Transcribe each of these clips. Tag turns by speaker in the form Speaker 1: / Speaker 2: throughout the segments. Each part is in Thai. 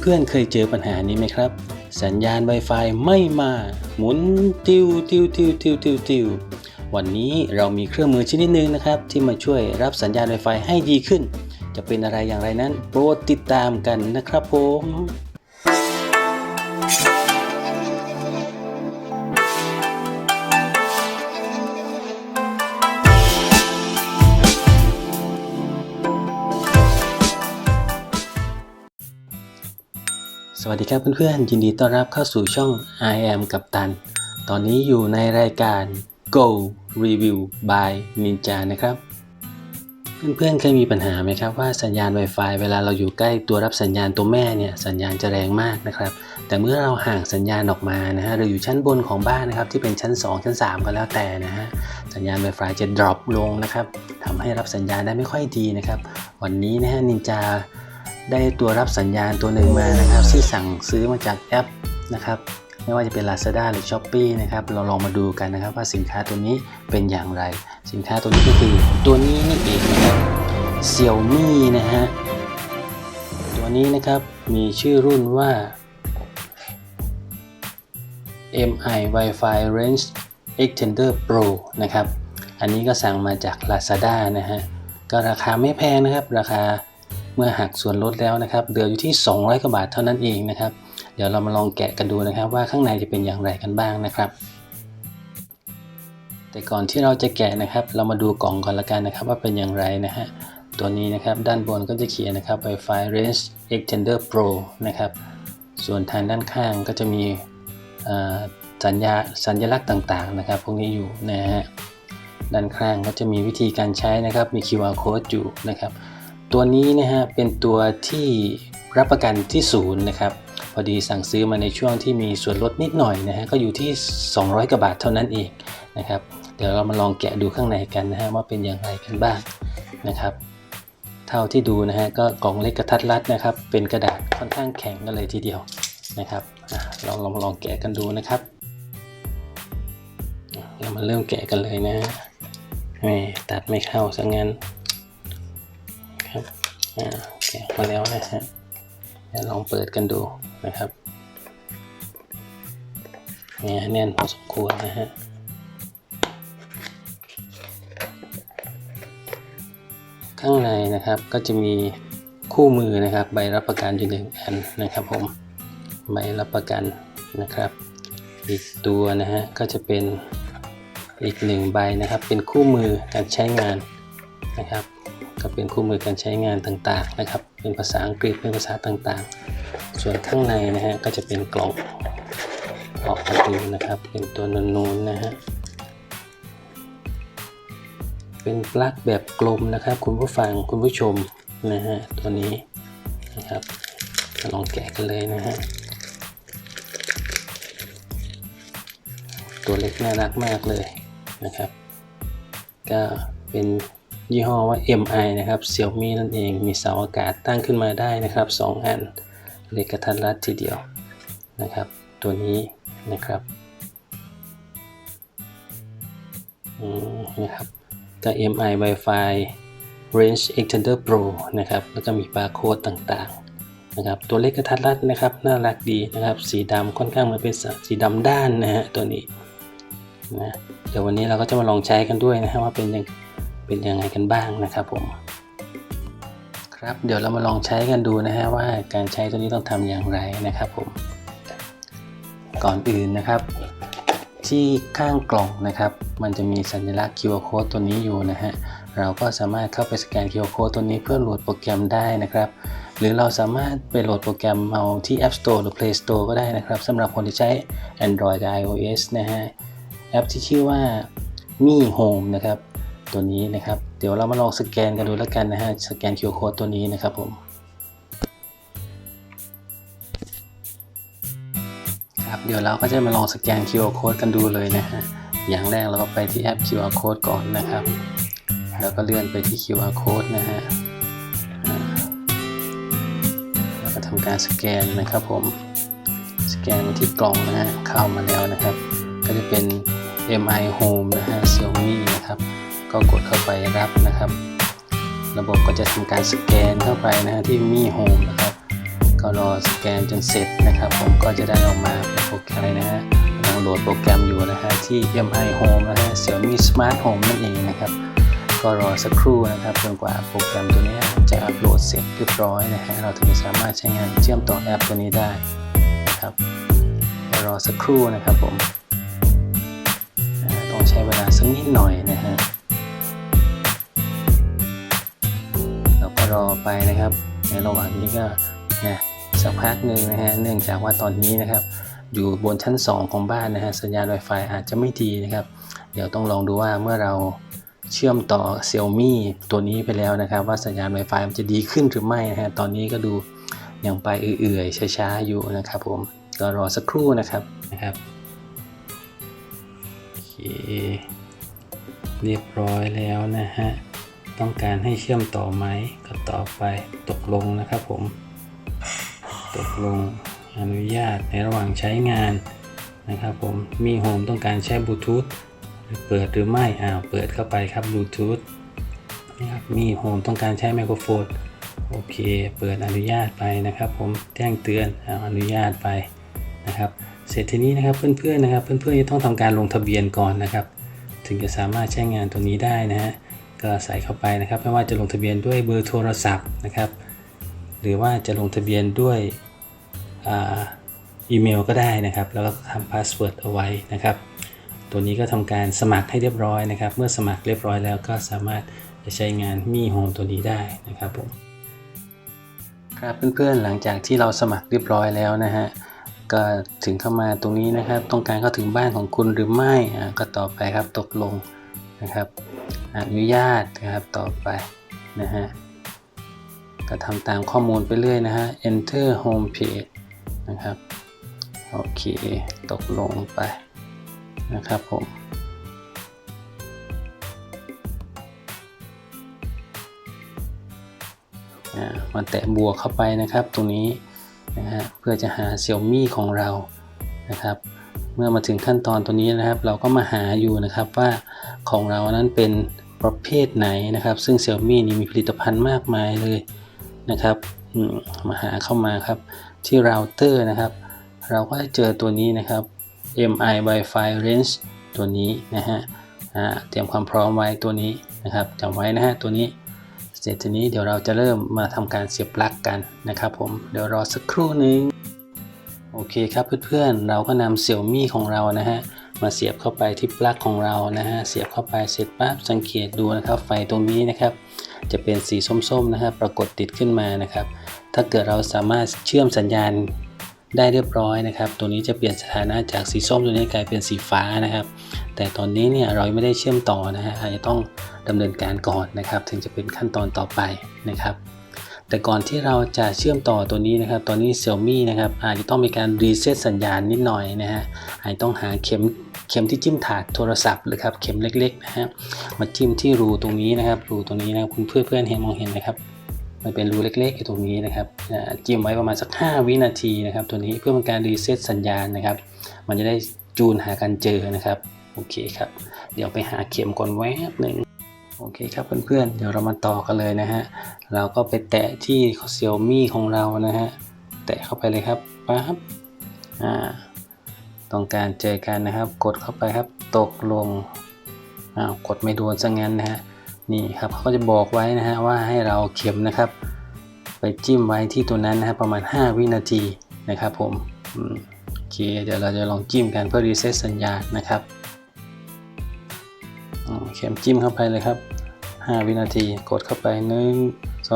Speaker 1: เพื่อนๆเคยเจอปัญหานี้ไหมครับ สัญญาณ Wi-Fi ไม่มา หมุนติวติวติวติวติวติววันนี้เรามีเครื่องมือชนิดหนึ่งนะครับ ที่มาช่วยรับสัญญาณ Wi-Fi ให้ดีขึ้น จะเป็นอะไรอย่างไรนั้น โปรดติดตามกันนะครับผม วัสดีครับเพื่อนๆ ยินดีต้อนรับเข้าสู่ช่อง I am กับตัน ตอนนี้อยู่ในรายการ Go Review by Ninja นะครับ เพื่อนๆ เคยมีปัญหาไหมครับว่าสัญญาณ Wi-Fi เวลาเราอยู่ใกล้ตัวรับสัญญาณตัวแม่เนี่ยสัญญาณจะแรงมากนะครับ แต่เมื่อเราห่างสัญญาณออกมานะฮะหรืออยู่ชั้นบนของบ้านนะครับที่เป็นชั้น 2 ชั้น 3 ก็แล้วแต่นะฮะสัญญาณ Wi-Fi จะ drop ลงนะครับทำให้รับสัญญาณได้ไม่ค่อยดีนะครับ วันนี้นะฮะนินจา ได้ตัวรับสัญญาณตัวหนึ่งมานะครับที่สั่งซื้อมาจากแอปนะครับไม่ว่าจะเป็น Lazada หรือ s h อ p e e นะครับเราลองมาดูกันนะครับว่าสินค้าตัวนี้เป็นอย่างไร สินค้าตัวนี้ก็คือตัวนี้นี่เองนะครับ Xiaomi นะฮะตัวนี้นะครับมีชื่อรุ่นว่า MI Wi-Fi Range Extender Pro นะครับ อันนี้ก็สั่งมาจาก Lazada นะฮะ ก็ราคาไม่แพงนะครับ ราคา เมื่อหักส่วนลดแล้วนะครับเหลืออยู่ที่ 200 กว่าบาทเท่านั้นเองนะครับ เดี๋ยวเรามาลองแกะกันดูนะครับว่าข้างในจะเป็นอย่างไรกันบ้างนะครับ แต่ก่อนที่เราจะแกะนะครับ เรามาดูกล่องก่อนละกันนะครับ ว่าเป็นอย่างไรนะฮะตัวนี้นะครับด้านบนก็จะเขียนนะครับ Wi-Fi Range Extender Pro นะครับส่วนทางด้านข้างก็จะมีสัญญาสัญลักษณ์ต่างๆนะครับ พวกนี้อยู่นะฮะด้านข้างก็จะมีวิธีการใช้นะครับมี QR code อยู่นะครับ ตัวนี้นะฮะเป็นตัวที่รับประกันที่ศูนย์นะครับพอดีสั่งซื้อมาในช่วงที่มีส่วนลดนิดหน่อยนะฮะก็อยู่ที่ 200กว่าบาทเท่านั้นเองนะครับเดี๋ยวเรามาลองแกะดูข้างในกันนะฮะว่าเป็นอย่างไรกันบ้างนะครับ เท่าที่ดูนะฮะก็กล่องเล็กกระทัดรัดนะครับ เป็นกระดาษค่อนข้างแข็งกันเลยทีเดียวนะครับลองลองลองแกะกันดูนะครับเรามาเริ่มแกะกันเลยนะฮะนี่ตัดไม่เข้าซะงั้น แกะมาแล้วนะฮะลองเปิดกันดูนะครับเนี่ยแน่นพอสมควรนะฮะข้างในนะครับก็จะมีคู่มือนะครับ ใบรับประกันอยู่หนึ่งอันนะครับผมใบรับประกันนะครับ อีกตัวนะฮะก็จะเป็นอีกหนึ่งใบนะครับ เป็นคู่มือการใช้งานนะครับ ก็เป็นคู่มือการใช้งานต่างๆนะครับ เป็นภาษาอังกฤษเป็นภาษาต่างๆ ส่วนข้างในนะฮะก็จะเป็นกล่องออกมาดูนะครับ เป็นตัวนูนๆนะฮะเป็นปลั๊กแบบกลมนะครับ คุณผู้ฟังคุณผู้ชมนะฮะตัวนี้นะครับลองแกะกันเลยนะฮะตัวเล็กน่ารักมากเลยนะครับ ก็เป็น ยี่ห้อว่า MI นะครับ Xiaomi นั่นเองมีเสาอากาศตั้งขึ้นมาได้นะครับ 2 อันเล็กกระทัดรัดทีเดียวนะครับ ตัวนี้นะครับนะครับก็ MI Wi-Fi Range Extender Pro นะครับแล้วก็มีบาร์โค้ดต่างๆนะครับตัวเล็กกระทัดรัดนะครับน่ารักดีนะครับ สีดำค่อนข้างเหมันเป็นสีดำด้านนะฮะตัวนี้นะเดี๋ยววันนี้เราก็จะมาลองใช้กันด้วยนะฮะว่าเป็นยัง เป็นยังไงกันบ้างนะครับผม ครับเดี๋ยวเรามาลองใช้กันดูนะฮะว่าการใช้ตัวนี้ต้องทำอย่างไรนะครับผม ก่อนอื่นนะครับ ที่ข้างกล่องนะครับ มันจะมีสัญลักษณ์ QR code ตัวนี้อยู่นะฮะเราก็สามารถเข้าไปสแกน QR code ตัวนี้เพื่อโหลดโปรแกรมได้นะครับ หรือเราสามารถไปโหลดโปรแกรมเอาที่ App Store หรือ Play Store ก็ได้นะครับสำหรับคนที่ใช้ Android กับ iOS นะฮะแอปที่ชื่อว่า Mi Home นะครับ ตัวนี้นะครับ เดี๋ยวเรามาลองสแกนกันดูแล้วกันนะฮะ สแกน QR code ตัวนี้นะครับผม ครับเดี๋ยวเราก็จะมาลองสแกน QR code กันดูเลยนะฮะ อย่างแรกเราก็ไปที่แอป QR code ก่อนนะครับ แล้วก็เลื่อนไปที่ QR code นะฮะ แล้วก็ทำการสแกนนะครับผม สแกนมาที่กล่องนะฮะ เข้ามาแล้วนะครับ ก็จะเป็น MI Home นะฮะ Xiaomi นะครับ ก็กดเข้าไปรับนะครับ ระบบก็จะทำการสแกนเข้าไปนะฮะที่ Mi Home นะครับ ก็รอสแกนจนเสร็จนะครับ ผมก็จะได้ออกมาเป็นโปรแกรมนะฮะกำลังโหลดโปรแกรมอยู่นะฮะที่ MI Home นะฮะ Xiaomi Smart Home นั่นเองนะครับ ก็รอสักครู่นะครับจนกว่าโปรแกรมตัวนี้จะอัปโหลดเสร็จเรียบร้อยนะฮะเราถึงจะสามารถใช้งานเชื่อมต่อแอปตัวนี้ได้นะครับรอสักครู่นะครับผมต้องใช้เวลาสักนิดหน่อยนะฮะ ไปนะครับ ในระหว่างนี้ก็นะสักพักหนึ่งนะฮะเนื่องจากว่าตอนนี้นะครับ อยู่บนชั้น 2 ของบ้านนะฮะสัญญาณ Wi-Fi อาจจะไม่ดีนะครับ เดี๋ยวต้องลองดูว่าเมื่อเราเชื่อมต่อ Xiaomi ตัวนี้ไปแล้วนะครับ ว่าสัญญาณ Wi-Fi มันจะดีขึ้นหรือไม่นะฮะตอนนี้ก็ดูยังไปเอื่อยๆช้าๆอยู่นะครับผมก็รอสักครู่นะครับนะครับโอเคเรียบร้อยแล้วนะฮะ ต้องการให้เชื่อมต่อไหมก็ต่อไปตกลงนะครับผม ตกลงอนุญาตในระหว่างใช้งานนะครับผมมีโฮมต้องการใช้บลูทูธเปิดหรือไม่อ้าวเปิดเข้าไปครับบลูทูธนะครับมีโฮมต้องการใช้ไมโครโฟนโอเค เปิดอนุญาตไปนะครับ ผมแจ้งเตือนออนุญาตไปนะครับ เสร็จทีนี้นะครับเพื่อนๆนะครับ เพื่อนๆจะต้องทำการลงทะเบียนก่อนนะครับ ถึงจะสามารถใช้งานตัวนี้ได้นะฮะ ก็ใส่เข้าไปนะครับไม่ว่าจะลงทะเบียนด้วยเบอร์โทรศัพท์นะครับ หรือว่าจะลงทะเบียนด้วยอีเมลก็ได้นะครับ แล้วก็ทำพาสเวิร์ดเอาไว้นะครับ ตัวนี้ก็ทำการสมัครให้เรียบร้อยนะครับ เมื่อสมัครเรียบร้อยแล้วก็สามารถจะใช้งานมีโฮมตัวนี้ได้นะครับผมครับเพื่อนๆหลังจากที่เราสมัครเรียบร้อยแล้วนะฮะก็ถึงเข้ามาตรงนี้นะครับ ต้องการเข้าถึงบ้านของคุณหรือไม่ก็ต่อไปครับตกลงนะครับ อนุญาตนะครับต่อไปนะฮะก็ทำตามข้อมูลไปเรื่อยนะฮะ enter home page นะครับ โอเค ตกลงไปนะครับผมอ่ามาแตะบวกเข้าไปนะครับตรงนี้นะฮะเพื่อจะหา Xiaomi ของเรานะครับ เมื่อมาถึงขั้นตอนตัวนี้นะครับ เราก็มาหาอยู่นะครับว่าของเรานั้นเป็นประเภทไหนนะครับ ซึ่ง Xiaomi นี่มีผลิตภัณฑ์มากมายเลยนะครับมาหาเข้ามาครับที่เราเตอร์นะครับ เราก็จะเจอตัวนี้นะครับ MI Wi-Fi Range ตัวนี้นะฮะเตรียมความพร้อมไว้ตัวนี้นะครับจำไว้นะฮะตัวนี้เสร็จทีนี้เดี๋ยวเราจะเริ่มมาทำการเสียบปลั๊กกันนะครับผมเดี๋ยวรอสักครู่หนึ่ง โอเคครับเพื่อนๆ เราก็นำเสี่ยมี่ของเรานะฮะมาเสียบเข้าไปที่ปลั๊กของเรานะฮะเสียบเข้าไปเสร็จปั๊บสังเกตดูนะครับไฟตรงนี้นะครับ จะเป็นสีส้มๆนะครับปรากฏติดขึ้นมานะครับ ถ้าเกิดเราสามารถเชื่อมสัญญาณได้เรียบร้อยนะครับ ตัวนี้จะเปลี่ยนสถานะจากสีส้มตัวนี้กลายเป็นสีฟ้านะครับ แต่ตอนนี้เนี่ยเราไม่ได้เชื่อมต่อนะฮะอาจจะต้องดำเนินการก่อนนะครับ ถึงจะเป็นขั้นตอนต่อไปนะครับ แต่ก่อนที่เราจะเชื่อมต่อตัวนี้นะครับตอนนี้ Xiaomi นะครับอาจจะต้องมีการรีเซ็ตสัญญาณนิดหน่อยนะฮะอาจจะต้องหาเข็มเข็มที่จิ้มถาดโทรศัพท์หรือครับเข็มเล็กๆนะฮะมาจิ้มที่รูตรงนี้นะครับ รูตรงนี้นะครับคุณเพื่อนๆเห็นมองเห็นนะครับ มันเป็นรูเล็กๆอยู่ตรงนี้นะครับจิ้มไว้ประมาณสัก 5 วินาทีนะครับ ตัวนี้เพื่อเป็นการรีเซ็ตสัญญาณนะครับ มันจะได้จูนหากันเจอนะครับโอเคครับ เดี๋ยวไปหาเข็มก่อนแวบหนึ่ง โอเคครับเพื่อนๆ เดี๋ยวเรามาต่อกันเลยนะฮะ เราก็ไปแตะที่ Xiaomi ของเรานะฮะ แตะเข้าไปเลยครับปั๊บ อ่า ต้องการเจอกันนะครับ กดเข้าไปครับ ตกลง อ้าว กดไม่โดนซะงั้นนะฮะ นี่ครับเขาก็จะบอกไว้นะฮะว่าให้เราเข็มนะครับ ไปจิ้มไว้ที่ตัวนั้นนะฮะประมาณ 5 วินาทีนะครับผม โอเค เดี๋ยวเราจะลองจิ้มกันเพื่อรีเซ็ตสัญญาณนะครับ เข็มจิ้มเข้าไปเลยครับ 5 วินาทีกดเข้าไป 1 2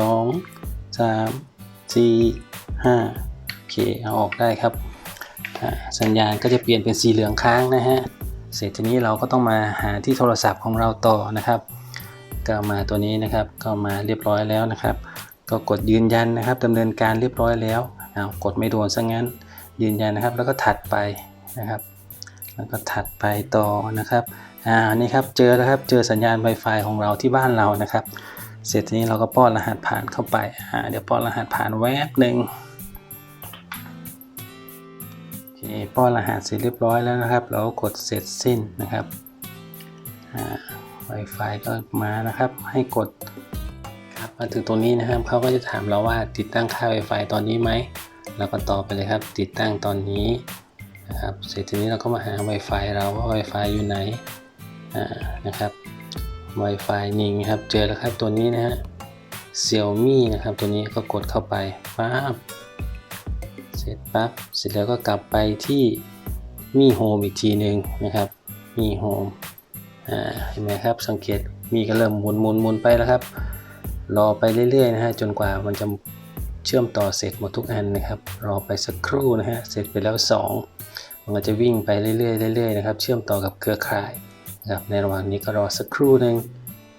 Speaker 1: 3 4 5โอเคเอาออกได้ครับสัญญาณก็จะเปลี่ยนเป็นสีเหลืองค้างนะฮะเสร็จทีนี้เราก็ต้องมาหาที่โทรศัพท์ของเราต่อนะครับ ก็มาตัวนี้นะครับก็มาเรียบร้อยแล้วนะครับ ก็กดยืนยันนะครับดำเนินการเรียบร้อยแล้วเอากดไม่โดนซะงั้นยืนยันนะครับ แล้วก็ถัดไปนะครับ แล้วก็ถัดไปต่อนะครับ อ่านี่ครับเจอแล้วครับเจอสัญญาณ Wi-Fi ของเราที่บ้านเรานะครับ เสร็จนี้เราก็ป้อนรหัสผ่านเข้าไปอ่าเดี๋ยวป้อนรหัสผ่านแวบหนึ่งโอเคป้อนรหัสเสร็จเรียบร้อยแล้วนะครับ เราก็กดเสร็จสิ้นนะครับอ่า Wi-Fi ก็มานะครับ ให้กดครับมาถึงตรงนี้นะครับเขาก็จะถามเราว่าติดตั้งค่า Wi-Fi ตอนนี้ไหมเราก็ต่อไปเลยครับ ติดตั้งตอนนี้นะครับ เสร็จทีนี้เราก็มาหา Wi-Fi เราว่า Wi-Fi อยู่ไหน นะครับ Wi-Fi นี่นะครับ เจอแล้วครับตัวนี้นะฮะ Xiaomi นะครับตัวนี้ก็กดเข้าไปปั๊บเสร็จปั๊บเสร็จแล้วก็กลับไปที่มีโฮมอีกทีหนึ่งนะครับมีโฮมอ่าเห็นไหมครับสังเกตมีก็เริ่มหมุนหมุนหมุนไปแล้วครับ รอไปเรื่อยๆนะฮะจนกว่ามันจะเชื่อมต่อเสร็จหมดทุกอันนะครับ รอไปสักครู่นะฮะเสร็จไปแล้ว 2 มันก็จะวิ่งไปเรื่อยๆเรื่อยๆนะครับ เชื่อมต่อกับเครือข่าย นะครับในระหว่างนี้ก็รอสักครู่หนึ่ง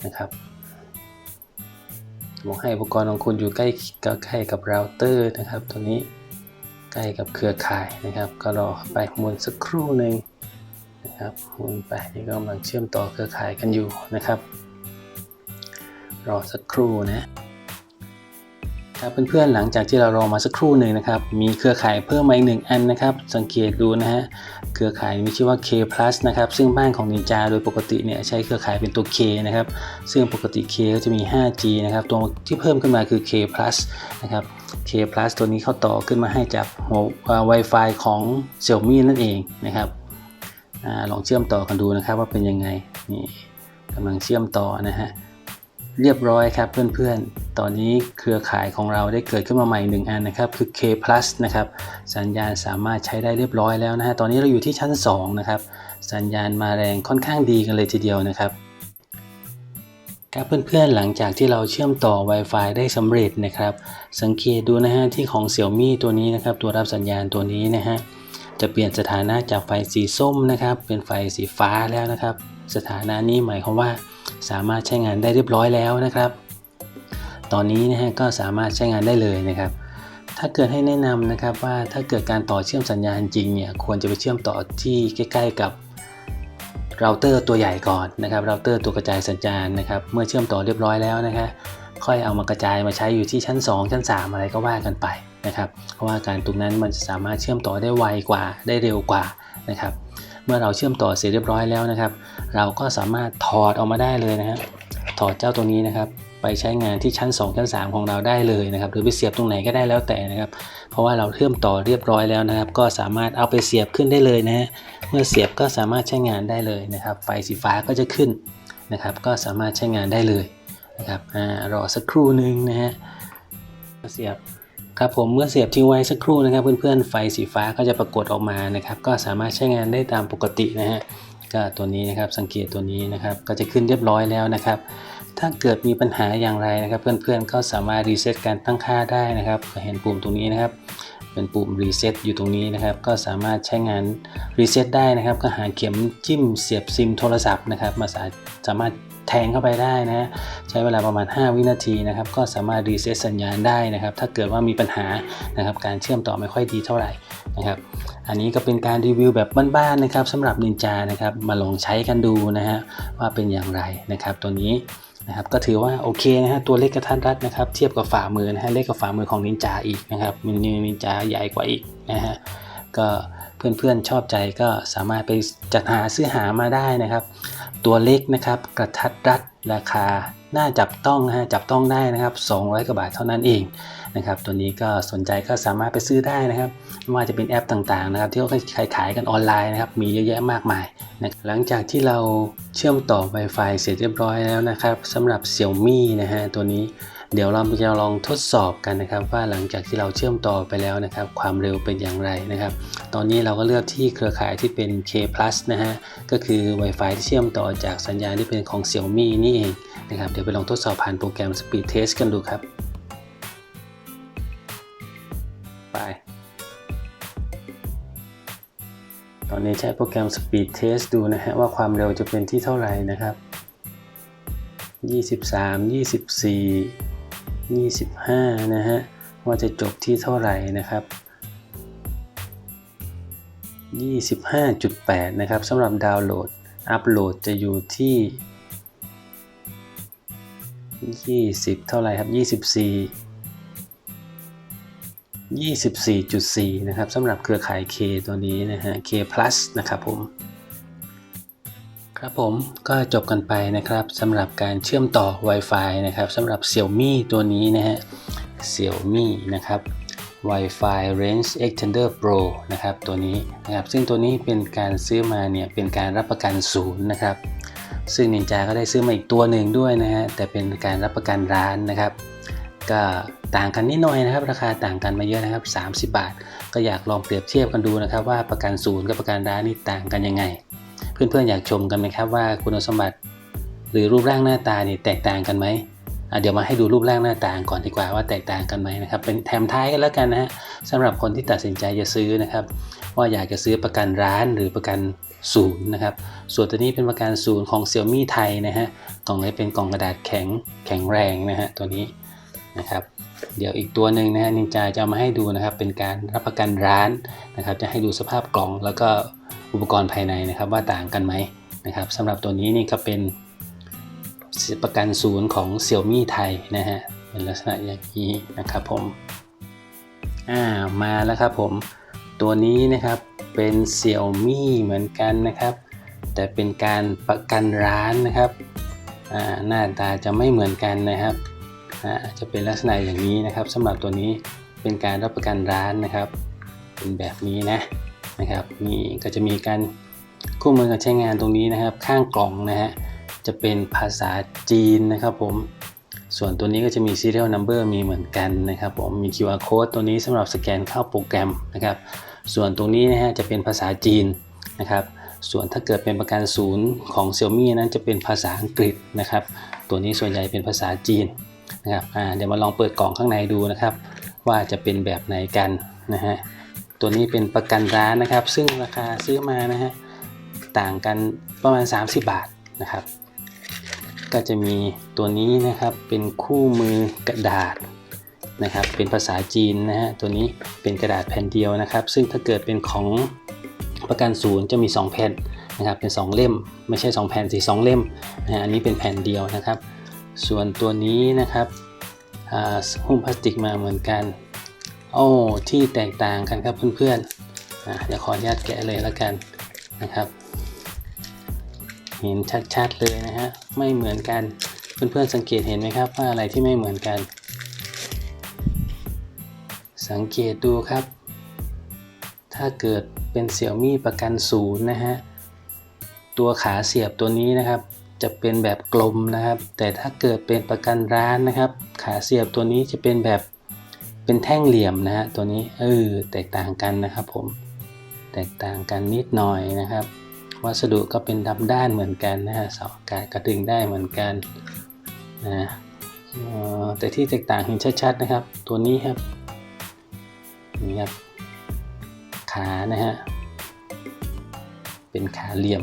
Speaker 1: นะครับบอกให้อุปกรณ์ของคุณอยู่ใกล้ใกล้กับเราเตอร์นะครับ ตัวนี้ใกล้กับเครือข่ายนะครับ ก็รอไปหมุนสักครู่หนึ่งนะครับหมุนไปนี่ก็กำลังเชื่อมต่อเครือข่ายกันอยู่นะครับ รอสักครู่นะ ครับเพื่อนๆหลังจากที่เรารอมาสักครู่หนึ่งนะครับ มีเครือข่ายเพิ่มมาอีกหนึ่งอันนะครับ สังเกตดูนะฮะเครือข่ายมีชื่อว่า K นะครับซึ่งบ้านของ Ninja โดยปกติเนี่ยใช้เครือข่ายเป็นตัว K นะครับซึ่งปกติ K ก็จะมี 5G นะครับตัวที่เพิ่มขึ้นมาคือ K นะครับ K ตัวนี้เข้าต่อขึ้นมาให้จากหัว Wi-Fi ของ Xiaomi นั่นเองนะครับอลองเชื่อมต่อกันดูนะครับว่าเป็นยังไงนี่กำลังเชื่อมต่อนะฮะ เรียบร้อยครับเพื่อนๆ ตอนนี้เครือข่ายของเราได้เกิดขึ้นมาใหม่หนึ่งอันนะครับ คือ K Plus นะครับ สัญญาณสามารถใช้ได้เรียบร้อยแล้วนะฮะ ตอนนี้เราอยู่ที่ชั้น 2 นะครับ สัญญาณมาแรงค่อนข้างดีกันเลยทีเดียวนะครับครับเพื่อนๆ หลังจากที่เราเชื่อมต่อ Wi-Fi ได้สำเร็จนะครับ สังเกตดูนะฮะที่ของ Xiaomi ตัวนี้นะครับ ตัวรับสัญญาณตัวนี้นะฮะ จะเปลี่ยนสถานะจากไฟสีส้มนะครับ เป็นไฟสีฟ้าแล้วนะครับ สถานะนี้หมายความว่า สามารถใช้งานได้เรียบร้อยแล้วนะครับ ตอนนี้นะฮะก็สามารถใช้งานได้เลยนะครับ ถ้าเกิดให้แนะนำนะครับว่าถ้าเกิดการต่อเชื่อมสัญญาณจริงเนี่ยควรจะไปเชื่อมต่อที่ใกล้ ๆ กับเราเตอร์ตัวใหญ่ก่อนนะครับเราเตอร์ตัวกระจายสัญญาณนะครับ เมื่อเชื่อมต่อเรียบร้อยแล้วนะคะค่อยเอามากระจายมาใช้อยู่ที่ชั้น 2 ชั้น 3 อะไรก็ว่ากันไปนะครับ เพราะว่าการตรงนั้นมันสามารถเชื่อมต่อได้ไวกว่าได้เร็วกว่านะครับ เมื่อเราเชื่อมต่อเสร็จเรียบร้อยแล้วนะครับ เราก็สามารถถอดออกมาได้เลยนะฮะถอดเจ้าตัวนี้นะครับ ไปใช้งานที่ชั้น 2 ชั้น 3 ของเราได้เลยนะครับ หรือไปเสียบตรงไหนก็ได้แล้วแต่นะครับ เพราะว่าเราเชื่อมต่อเรียบร้อยแล้วนะครับ ก็สามารถเอาไปเสียบขึ้นได้เลยนะฮะเมื่อเสียบก็สามารถใช้งานได้เลยนะครับ ไฟสีฟ้าก็จะขึ้นนะครับ ก็สามารถใช้งานได้เลยนะครับอรอสักครู่หนึ่งนะฮะเสียบ ครับผมเมื่อเสียบทิ้งไว้สักครู่นะครับ เพื่อนๆไฟสีฟ้าก็จะปรากฏออกมานะครับ ก็สามารถใช้งานได้ตามปกตินะฮะก็ตัวนี้นะครับสังเกตตัวนี้นะครับก็จะขึ้นเรียบร้อยแล้วนะครับ ถ้าเกิดมีปัญหาอย่างไรนะครับ เพื่อนๆก็สามารถรีเซ็ตการตั้งค่าได้นะครับเห็นปุ่มตรงนี้นะครับเป็นปุ่มรีเซ็ตอยู่ตรงนี้นะครับ ก็สามารถใช้งานรีเซ็ตได้นะครับ ก็หาเข็มจิ้มเสียบซิมโทรศัพท์นะครับ มาสามารถ แทงเข้าไปได้นะใช้เวลาประมาณ 5 วินาทีนะครับก็สามารถรีเซ็ตสัญญาณได้นะครับ ถ้าเกิดว่ามีปัญหานะครับการเชื่อมต่อไม่ค่อยดีเท่าไหร่นะครับอันนี้ก็เป็นการรีวิวแบบบ้านๆนะครับสำหรับนินจานะครับมาลองใช้กันดูนะฮะว่าเป็นอย่างไรนะครับตัวนี้นะครับก็ถือว่าโอเคนะฮะตัวเล็กกระทัดรัดนะครับเทียบกับฝ่ามือนะฮะเล็กกับฝ่ามือของนินจาอีกนะครับมินนินจาใหญ่กว่าอีกนะฮะก็เพื่อนๆชอบใจก็สามารถไปจัดหาซื้อหามาได้นะครับ ตัวเล็กนะครับ กระทัดรัดราคาน่าจับต้องนะฮะจับต้องได้นะครับ 200กว่าบาทเท่านั้นเองนะครับ ตัวนี้ก็สนใจก็สามารถไปซื้อได้นะครับไม่ว่าจะเป็นแอปต่างๆนะครับ ที่เขาขายขายกันออนไลน์นะครับ มีเยอะแยะมากมายนะหลังจากที่เราเชื่อมต่อ Wi-Fi เสร็จเรียบร้อยแล้วนะครับสำหรับ Xiaomi นะฮะตัวนี้ เดี๋ยวเราจะลองทดสอบกันนะครับ ว่าหลังจากที่เราเชื่อมต่อไปแล้วนะครับ ความเร็วเป็นอย่างไรนะครับ ตอนนี้เราก็เลือกที่เครือข่ายที่เป็น K Plus นะฮะก็คือ Wi-Fi ที่เชื่อมต่อจากสัญญาณที่เป็นของ Xiaomi นี่เองนะครับเดี๋ยวไปลองทดสอบผ่านโปรแกรม Speed Test กันดูครับไปตอนนี้ใช้โปรแกรม Speed Test ดูนะฮะว่าความเร็วจะเป็นที่เท่าไหร่นะครับ 23 24 25 นะฮะ ว่าจะจบที่เท่าไหร่นะครับ 25.8 นะครับสำหรับดาวน์โหลด อัปโหลดจะอยู่ที่ 20 เท่าไหร่ครับ 24 24.4 นะครับสำหรับเครือข่าย K ตัวนี้นะฮะ K plus นะครับผม ครับผมก็จบกันไปนะครับสำหรับการเชื่อมต่อ Wi-Fi นะครับสำหรับ Xiaomi ตัวนี้นะฮะ Xiaomi นะครับ Wi-Fi Range Extender Pro นะครับตัวนี้นะครับซึ่งตัวนี้เป็นการซื้อมาเนี่ยเป็นการรับประกันศูนย์นะครับซึ่งนินจาก็ได้ซื้อมาอีกตัวหนึ่งด้วยนะฮะแต่เป็นการรับประกันร้านนะครับ ก็ต่างกันนิดหน่อยนะครับ ราคาต่างกันมาเยอะนะครับ 30 บาท ก็อยากลองเปรียบเทียบกันดูนะครับ ว่าประกันศูนย์กับประกันร้านนี่ต่างกันยังไง เพื่อนๆอยากชมกันไหมครับว่าคุณสมบัติ หรือรูปร่างหน้าตานี่แตกต่างกันไหมเดี๋ยวมาให้ดูรูปร่างหน้าตาก่อนดีกว่าว่าแตกต่างกันไหมนะครับเป็นแถมท้ายกันแล้วกันนะฮะสำหรับคนที่ตัดสินใจจะซื้อนะครับ ว่าอยากจะซื้อประกันร้านหรือประกันศูนย์นะครับส่วนตัวนี้เป็นประกันศูนย์ของ Xiaomi ไทยนะฮะกล่องนี้เป็นกล่องกระดาษแข็งแข็งแรงนะฮะตัวนี้นะครับเดี๋ยวอีกตัวหนึ่งนะฮะนินจาจะเอามาให้ดูนะครับเป็นการรับประกันร้านนะครับจะให้ดูสภาพกล่องแล้วก็ อุปกรณ์ภายในนะครับว่าต่างกันไหมนะครับสำหรับตัวนี้นี่ก็เป็นประกันศูนย์ของ Xiaomi ไทยนะฮะเป็นลักษณะอย่างนี้นะครับผมอ่ามาแล้วครับผมตัวนี้นะครับเป็น Xiaomi เหมือนกันนะครับ แต่เป็นการประกันร้านนะครับอ่าหน้าตาจะไม่เหมือนกันนะครับอ่าจะเป็นลักษณะอย่างนี้นะครับสำหรับตัวนี้เป็นการรับประกันร้านนะครับ เป็นแบบนี้นะ นะครับนี่ก็จะมีการคู่มือการใช้งานตรงนี้นะครับ ข้างกล่องนะฮะจะเป็นภาษาจีนนะครับผมส่วนตัวนี้ก็จะมี serial number มีเหมือนกันนะครับผมมี QR code ตัวนี้สำหรับสแกนเข้าโปรแกรมนะครับส่วนตรงนี้นะฮะจะเป็นภาษาจีนนะครับส่วนถ้าเกิดเป็นประกันศูนย์ของ Xiaomi นั้นจะเป็นภาษาอังกฤษนะครับ ตัวนี้ส่วนใหญ่เป็นภาษาจีนนะครับเดี๋ยวมาลองเปิดกล่องข้างในดูนะครับ ว่าจะเป็นแบบไหนกันนะฮะ ตัวนี้เป็นประกันร้านนะครับ ซึ่งราคาซื้อมานะฮะต่างกันประมาณ 30 บาทนะครับ ก็จะมีตัวนี้นะครับเป็นคู่มือกระดาษนะครับเป็นภาษาจีนนะฮะตัวนี้เป็นกระดาษแผ่นเดียวนะครับ ซึ่งถ้าเกิดเป็นของประกันศูนย์จะมี 2 แผ่นนะครับเป็น 2 เล่ม ไม่ใช่ 2 แผ่นสิสองเล่มนะฮะอันนี้เป็นแผ่นเดียวนะครับ ส่วนตัวนี้นะครับหุ้มพลาสติกมาเหมือนกัน โอ้ที่แตกต่างกันครับเพื่อนๆอะเดี๋ยวขออนุญาตแกะเลยแล้วกันนะครับ เห็นชัดๆเลยนะฮะไม่เหมือนกันเพื่อนๆสังเกตเห็นไหมครับว่าอะไรที่ไม่เหมือนกัน สังเกตดูครับ ถ้าเกิดเป็นเสี่ยวมี่ประกันศูนย์นะฮะตัวขาเสียบตัวนี้นะครับ จะเป็นแบบกลมนะครับ แต่ถ้าเกิดเป็นประกันร้านนะครับ ขาเสียบตัวนี้จะเป็นแบบ เป็นแท่งเหลี่ยมนะฮะตัวนี้เออแตกต่างกันนะครับผมแตกต่างกันนิดหน่อยนะครับ วัสดุก็เป็นดำด้านเหมือนกันนะฮะเสาอากาศกระดึงได้เหมือนกันนะแต่ที่แตกต่างเห็นชัดๆนะครับ ตัวนี้ครับนี่ครับขานะฮะเป็นขาเหลี่ยม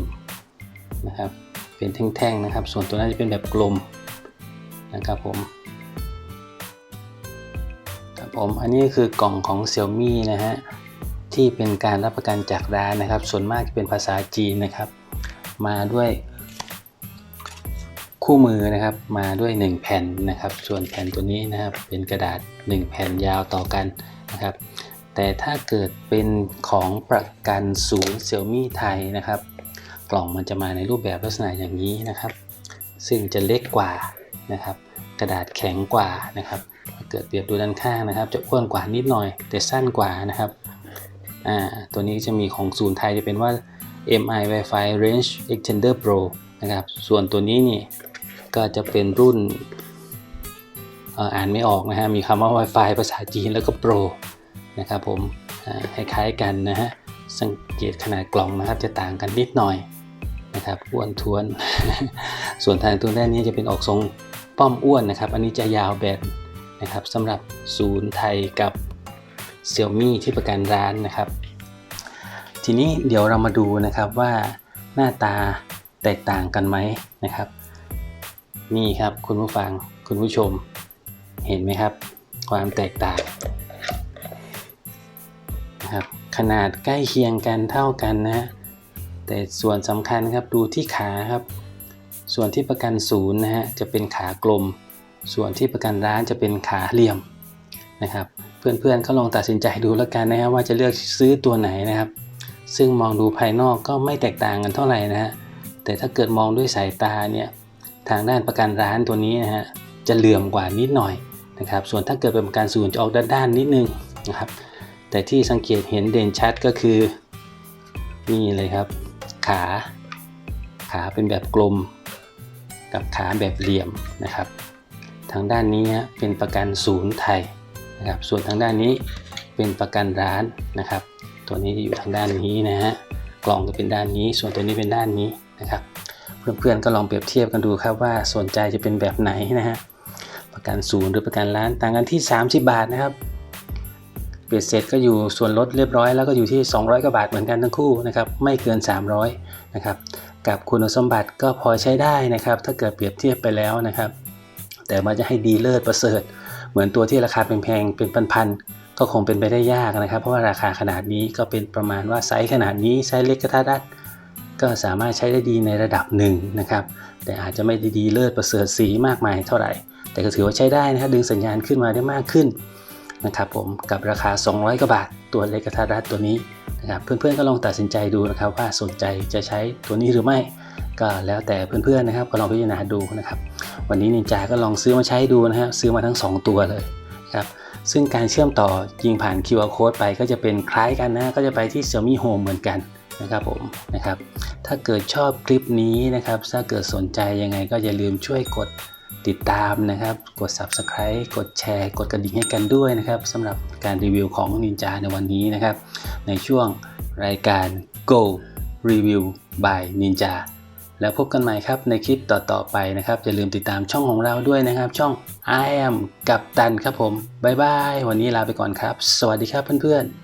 Speaker 1: นะครับ เป็นแท่งๆนะครับ ส่วนตัวนั้นจะเป็นแบบกลมนะครับผม ผมอันนี้คือกล่องของ Xiaomi นะฮะที่เป็นการรับประกันจากร้านนะครับ ส่วนมากจะเป็นภาษาจีนนะครับ มาด้วยคู่มือนะครับมาด้วย 1 แผ่นนะครับ ส่วนแผ่นตัวนี้นะครับเป็นกระดาษ 1 แผ่นยาวต่อกันนะครับ แต่ถ้าเกิดเป็นของประกันศูนย์ Xiaomi ไทยนะครับ กล่องมันจะมาในรูปแบบลักษณะอย่างนี้นะครับ ซึ่งจะเล็กกว่านะครับ กระดาษแข็งกว่านะครับ เกิดเปรียบดูด้านข้างนะครับ จะอ้วนกว่านิดหน่อย แต่สั้นกว่านะครับอ่าตัวนี้จะมีของศูนย์ไทยจะเป็นว่า MI Wi-Fi Range Extender Pro นะครับ ส่วนตัวนี้นี่ก็จะเป็นรุ่นอ่ออ่านไม่ออกนะฮะ มีคำว่า Wi-Fi ภาษาจีนแล้วก็ Pro นะครับผมคล้ายๆกันนะฮะ สังเกตขนาดกล่องนะครับ จะต่างกันนิดหน่อยนะครับอ้วนท้วน ส่วนทางตัวด้านนี้จะเป็นออกทรงป้อมอ้วนนะครับ อันนี้จะยาวแบน นะครับสำหรับศูนย์ไทยกับ Xiaomi ที่ประกันร้านนะครับ ทีนี้เดี๋ยวเรามาดูนะครับว่าหน้าตาแตกต่างกันไหมนะครับ นี่ครับคุณผู้ฟังคุณผู้ชมเห็นไหมครับ ความแตกต่างนะครับขนาดใกล้เคียงกันเท่ากันนะ แต่ส่วนสำคัญครับดูที่ขาครับ ส่วนที่ประกันศูนย์นะฮะจะเป็นขากลม ส่วนที่ประกันร้านจะเป็นขาเหลี่ยมนะครับ เพื่อนๆก็ลองตัดสินใจดูแล้วกันนะครับว่าจะเลือกซื้อตัวไหนนะครับ ซึ่งมองดูภายนอกก็ไม่แตกต่างกันเท่าไหร่นะฮะแต่ถ้าเกิดมองด้วยสายตาเนี่ยทางด้านประกันร้านตัวนี้นะฮะจะเหลื่อมกว่านิดหน่อยนะครับ ส่วนถ้าเกิดเป็นประกันศูนย์จะออกด้านๆนิดนึงนะครับ แต่ที่สังเกตเห็นเด่นชัดก็คือนี่เลยครับ ขา ขาเป็นแบบกลม กับขาแบบเหลี่ยมนะครับ ทางด้านนี้เป็นประกันศูนย์ไทยนะครับ ส่วนทางด้านนี้เป็นประกันร้านนะครับ ตัวนี้จะอยู่ทางด้านนี้นะฮะ กล่องจะเป็นด้านนี้ ส่วนตัวนี้เป็นด้านนี้นะครับ เพื่อนๆก็ลองเปรียบเทียบกันดูครับว่าสนใจจะเป็นแบบไหนนะฮะ ประกันศูนย์หรือประกันร้านต่างกันที่ 30 บาทนะครับเบ็ดเสร็จก็อยู่ส่วนลดเรียบร้อยแล้วก็อยู่ที่ 200กว่าบาทเหมือนกันทั้งคู่นะครับไม่เกิน 300นะครับกับคุณสมบัติก็พอใช้ได้นะครับ ถ้าเกิดเปรียบเทียบไปแล้วนะครับ แต่ว่าจะให้ดีเลิศประเสริฐ เหมือนตัวที่ราคาแพงๆเป็นพันๆก็คงเป็นไปได้ยากนะครับ เพราะว่าราคาขนาดนี้ก็เป็นประมาณว่าไซส์ขนาดนี้ไซส์เล็กกระทัดรัดก็สามารถใช้ได้ดีในระดับหนึ่งนะครับ แต่อาจจะไม่ด้ดีเลิศประเสริฐสีมากมายเท่าไหร่ แต่ก็ถือว่าใช้ได้นะครับดึงสัญญาณขึ้นมาได้มากขึ้นนะครับผมกับราคา 200 กว่าบาท ตัวเล็กกระทัดรัดตัวนี้นะครับเพื่อนๆก็ลองตัดสินใจดูนะครับว่าสนใจจะใช้ตัวนี้หรือไม่ ก็แล้วแต่เพื่อนๆนะครับก็ลองพิจารณาดูนะครับ วันนี้นินจาก็ลองซื้อมาใช้ดูนะครับซื้อมาทั้ง 2 ตัวเลยครับซึ่งการเชื่อมต่อยิงผ่าน QR code ไปก็จะเป็นคล้ายกันนะก็จะไปที่ Xiaomi Home เหมือนกันนะครับผมนะครับ ถ้าเกิดชอบคลิปนี้นะครับ ถ้าเกิดสนใจยังไงก็อย่าลืมช่วยกดติดตามนะครับ กด Subscribe กดแชร์ กดกระดิ่งให้กันด้วยนะครับสำหรับการรีวิวของนินจาในวันนี้นะครับ ในช่วงรายการ Go Review by Ninja แล้วพบกันใหม่ครับในคลิปต่อๆไปนะครับ อย่าลืมติดตามช่องของเราด้วยนะครับ ช่อง I am กับตันครับผม บ๊ายบาย วันนี้ลาไปก่อนครับ สวัสดีครับเพื่อนๆ